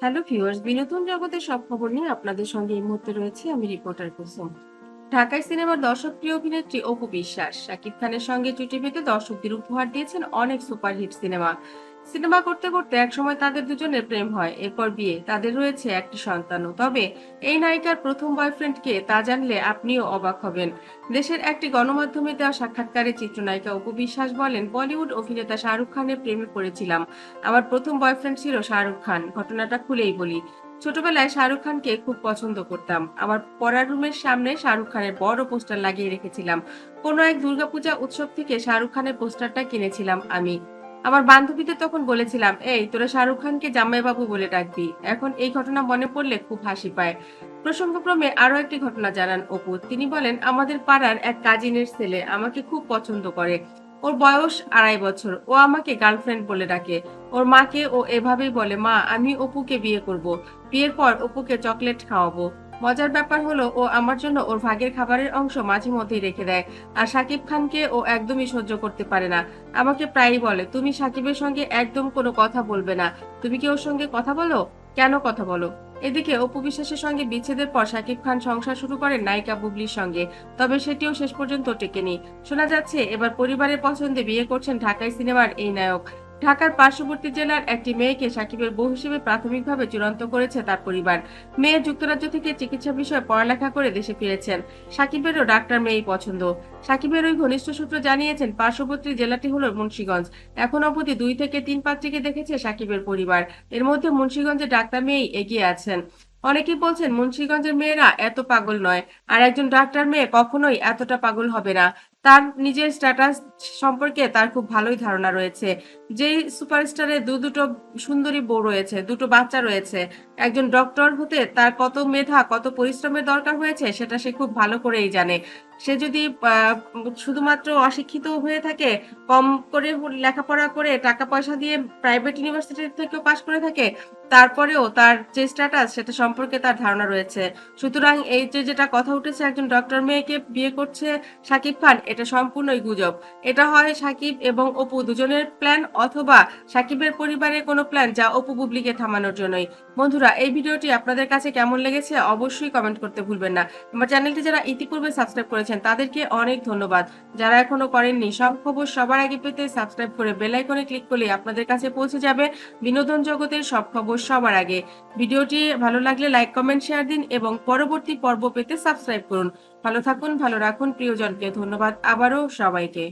Hello viewers, বিনোদন জগতের সব খবর নিয়ে আপনাদের সঙ্গে এই মুহূর্তে রয়েছে আমি রিপোর্টার কুসুম। ঢাকায় সিনেমার দর্শক প্রিয় অভিনেত্রী অপু বিশ্বাস, শাকিব খানের সঙ্গে জুটি বেঁধে দর্শকদের উপহার দিয়েছেন অনেক সুপারহিট সিনেমা। সিনেমা করতে করতে একসময় তাদের দুজনের প্রেম হয়, এরপর বিয়ে। তাদের রয়েছে একটি সন্তানও। তবে এই নায়িকার প্রথম বয়ফ্রেন্ড কে তা জানলে আপনিও অবাক হবেন। দেশের একটি গণমাধ্যমে দেওয়া সাক্ষাৎকারে চিত্রনায়িকা অপু বিশ্বাস বলেন, বলিউড অভিনেতা শাহরুখ খানের প্রেমে পড়েছিলাম। আমার প্রথম বয়ফ্রেন্ড ছিল শাহরুখ খান। ঘটনাটা খুলেই বলি। ছোটবেলায় শাহরুখ খানকে খুব পছন্দ করতাম। আমার পড়ার রুমের সামনে শাহরুখ খানের বড় পোস্টার লাগিয়ে রেখেছিলাম। কোনো এক দুর্গাপূজা উৎসব থেকে শাহরুখ খানের পোস্টারটা কিনেছিলাম আমি। আমার বান্ধবীদের তখন বলেছিলাম, এই, তোরা শাহরুখ খানকে জামাইবাবু বলে ডাকবি। এখন এই ঘটনা মনে পড়লে খুব হাসি পায়। প্রসঙ্গক্রমে আরও একটি ঘটনা জানান অপু। তিনি বলেন, আমাদের পাড়ার এক কাজিনের ছেলে আমাকে খুব পছন্দ করে। ওর বয়স আড়াই বছর। ও আমাকে গার্লফ্রেন্ড বলে ডাকে। ওর মাকে ও এভাবেই বলে, মা, আমি অপুকে বিয়ে করব। বিয়ের পর অপুকে চকলেট খাওয়াবো। মজার ব্যাপার হলো, ও আমার জন্য ওর ভাগের খাবারের অংশ মাঝে মধ্যেই রেখে দেয়। আর সাকিব খানকে ও একদমই সহ্য করতে পারে না। আমাকে প্রায়ই বলে, তুমি সাকিবের সঙ্গে একদম কোনো কথা বলবে না। তুমি কি ওর সঙ্গে কথা বলো? কেন কথা বলো? এদিকে অপু বিশ্বাসের সঙ্গে বিচ্ছেদের পর শাকিব খান সংসার শুরু করেন নায়িকা বুবলির সঙ্গে। তবে সেটিও শেষ পর্যন্ত টেকেনি। শোনা যাচ্ছে, এবার পরিবারের পছন্দে বিয়ে করছেন ঢাকাই সিনেমার এই নায়ক। ঢাকার পার্শ্ববর্তী জেলার একটি মেয়েকে সাকিবের বউ হিসেবে প্রাথমিকভাবে চূড়ান্ত করেছে তার পরিবার। মেয়ে যুক্তরাজ্য থেকে চিকিৎসা বিষয়ে পড়ালেখা করে দেশে ফিরেছেন। সাকিবেরও ডাক্তার মেয়েই পছন্দ। সাকিবের ওই ঘনিষ্ঠ সূত্র জানিয়েছেন, পার্শ্ববর্তী জেলাটি হলো মুন্সিগঞ্জ। এখন অবধি দুই থেকে তিন পাত্রীকে দেখেছে সাকিবের পরিবার। এর মধ্যে মুন্সিগঞ্জে ডাক্তার মেয়েই এগিয়ে আছেন। অনেকেই বলছেন, মুন্সিগঞ্জের মেয়েরা এত পাগল নয়, আর একজন ডাক্তার মেয়ে কখনোই এতটা পাগল হবে না। তার নিজের স্ট্যাটাস সম্পর্কে তার খুব ভালোই ধারণা রয়েছে। যেই সুপারস্টারে দু দুটো সুন্দরী বউ রয়েছে, দুটো বাচ্চা রয়েছে, একজন ডক্টর হতে তার কত মেধা, কত পরিশ্রমের দরকার হয়েছে, সেটা সে খুব ভালো করেই জানে। সে যদি শুধুমাত্র অশিক্ষিত হয়ে থাকে, কম করে লেখাপড়া করে টাকা পয়সা দিয়ে প্রাইভেট ইউনিভার্সিটি থেকেও পাশ করে থাকে, তারপরেও তার যে স্ট্যাটাস সেটা সম্পর্কে তার ধারণা রয়েছে। সুতরাং এই যে যেটা কথা উঠেছে, একজন ডক্টর মেয়েকে বিয়ে করছে সাকিব খান, এটা সম্পূর্ণই গুজব। এটা হয় সাকিব এবং অপু দুজনের প্ল্যান অথবা সাকিবের পরিবারের কোনো প্ল্যান যা অপু বুবলিকে থামানোর জন্যই। বন্ধুরা, এই ভিডিওটি আপনাদের কাছে কেমন লেগেছে অবশ্যই কমেন্ট করতে ভুলবেন না। আমার চ্যানেলটি যারা ইতিপূর্বে সাবস্ক্রাইব করেছেন, তাদেরকে অনেক ধন্যবাদ। যারা এখনও করেননি, সব খবর সবার আগে পেতে সাবস্ক্রাইব করে বেল আইকনে ক্লিক করলে আপনাদের কাছে পৌঁছে যাবে বিনোদন জগতের সব খবর সবার আগে। ভিডিওটি ভালো লাগলে লাইক, কমেন্ট, শেয়ার দিন এবং পরবর্তী পর্ব পেতে সাবস্ক্রাইব করুন। ভালো থাকুন, ভালো রাখুন, প্রিয়জনকে ধন্যবাদ আবারও সবাইকে।